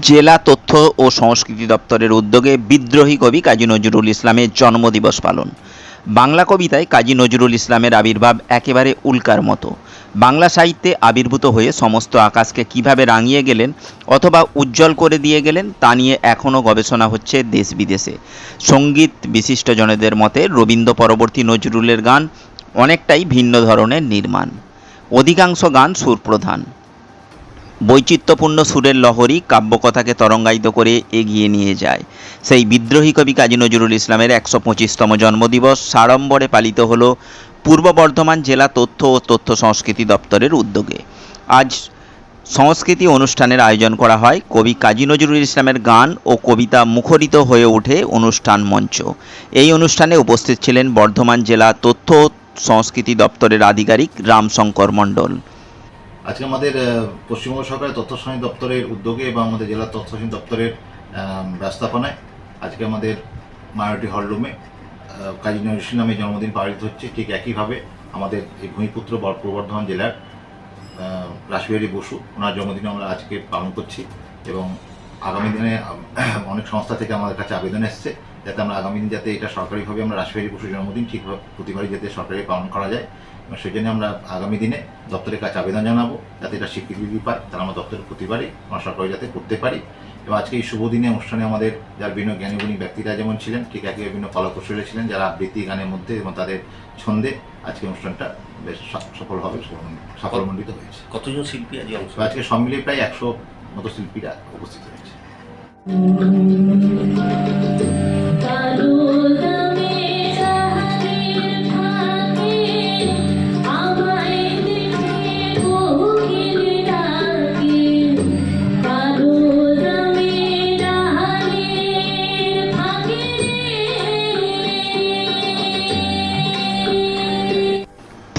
জেলা তথ্য ও সংস্কৃতি দপ্তরের উদ্যোগে বিদ্রোহী কবি কাজী নজরুল ইসলামের জন্মদিবস পালন। বাংলা কবিতায় কাজী নজরুল ইসলামের আবির্ভাব একেবারে উল্কার মতো। বাংলা সাহিত্যে আবির্ভূত হয়ে সমস্ত আকাশকে কীভাবে রাঙিয়ে গেলেন অথবা উজ্জ্বল করে দিয়ে গেলেন তা নিয়ে এখনও গবেষণা হচ্ছে দেশ বিদেশে। সংগীত বিশিষ্টজনেদের মতে রবীন্দ্র পরবর্তী নজরুলের গান অনেকটাই ভিন্ন ধরনের নির্মাণ। অধিকাংশ গান সুরপ্রধান। বৈচিত্র্যপূর্ণ সুরের লহরী কাব্যকথাকে তরঙ্গায়িত করে এগিয়ে নিয়ে যায়। সেই বিদ্রোহী কবি কাজী নজরুল ইসলামের একশো পঁচিশতম জন্মদিবস সাড়ম্বরে পালিত হলো পূর্ব বর্ধমান জেলা তথ্য ও তথ্য সংস্কৃতি দপ্তরের উদ্যোগে। আজ সংস্কৃতি অনুষ্ঠানের আয়োজন করা হয় কবি কাজী নজরুল ইসলামের গান ও কবিতা মুখরিত হয়ে ওঠে অনুষ্ঠান মঞ্চ। এই অনুষ্ঠানে উপস্থিত ছিলেন বর্ধমান জেলা তথ্য সংস্কৃতি দপ্তরের আধিকারিক রামশঙ্কর মণ্ডল। আজকে আমাদের পশ্চিমবঙ্গ সরকারের তথ্য সংস্কৃতি দপ্তরের উদ্যোগে এবং আমাদের জেলা তথ্য সংস্কৃতি দপ্তরের ব্যবস্থাপনায় আজকে আমাদের মায়োরিটি হলরুমে কাজী নজরুল ইসলামের জন্মদিন পালিত হচ্ছে। ঠিক একইভাবে আমাদের এই ভূমিপুত্র পূর্ব বর্ধমান জেলার রাসবিহারী বসু, ওনার জন্মদিনে আমরা আজকে পালন করছি এবং আগামী দিনে অনেক সংস্থা থেকে আমাদের কাছে আবেদন এসছে। যাতে আমরা আগামী দিন যাতে এটা সরকারিভাবে আমরা রাসবিহারী পশু জন্মদিন ঠিকভাবে প্রতিবারই যাতে সরকারি পালন করা যায়। এবং সেই জন্য আমরা আগামী দিনে দপ্তরের কাছে আবেদন জানাব যাতে এটা স্বীকৃতি পায় তারা আমরা দপ্তরের প্রতিবারই আমরা সরকারি যাতে করতে পারি। এবং আজকে এই শুভ দিনে অনুষ্ঠানে আমাদের যার বিভিন্ন জ্ঞানীগুণী ব্যক্তিরা যেমন ছিলেন ঠিক একই বিভিন্ন কলাকুশলী ছিলেন যারা আবৃত্তি গানের মধ্যে এবং তাদের ছন্দে আজকে অনুষ্ঠানটা বেশ সফলভাবে সফল- সফলমণ্ডিত হয়েছে। কতজন শিল্পী আজ আজকে সব মিলিয়ে প্রায় একশো মতো শিল্পীরা উপস্থিত হয়েছে।